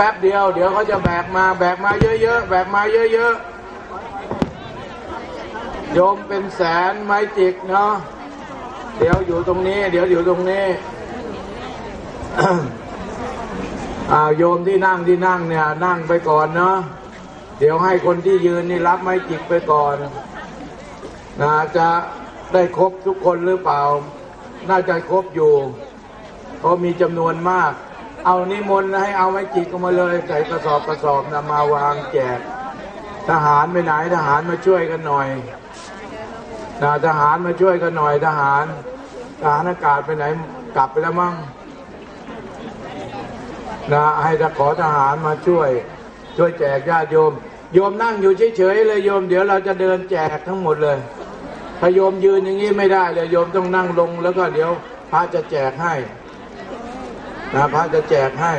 ป๊บเดียว เดี๋ยวเขาจะแบกมาแบกมาเยอะๆแบกมาเยอะๆโยมเป็นแสนไม้จิกเนาะเดี๋ยวอยู่ตรงนี้ เดี๋ยวอยู่ตรงนี้อ่าโยมที่นั่งที่นั่งเนี่ย นั่งไปก่อนเนาะเดี๋ยวให้คนที่ยืนนี่รับไม้จิกไปก่อนนะจะได้ครบทุกคนหรือเปล่า น่าจะครบอยู่เพราะมีจำนวนมาก เอานิมนต์ให้เอาไม้จิกออกมาเลยใส่กระสอบกระสอบนำมาวางแจกทหารไปไหนทหารมาช่วยกันหน่อยนะทหารมาช่วยกันหน่อยทหารทหารอากาศไปไหนกลับไปแล้วมั้งนะให้ทขอทหารมาช่วย ช่วยแจกญาติโยม โยมนั่งอยู่เฉยๆเลยโยมเดี๋ยวเราจะเดินแจกทั้งหมดเลยถ้าโยมยืนอย่างนี้ไม่ได้เลยโยมต้องนั่งลงแล้วก็เดี๋ยวพระจะแจกให้ นะพระจะแจกให้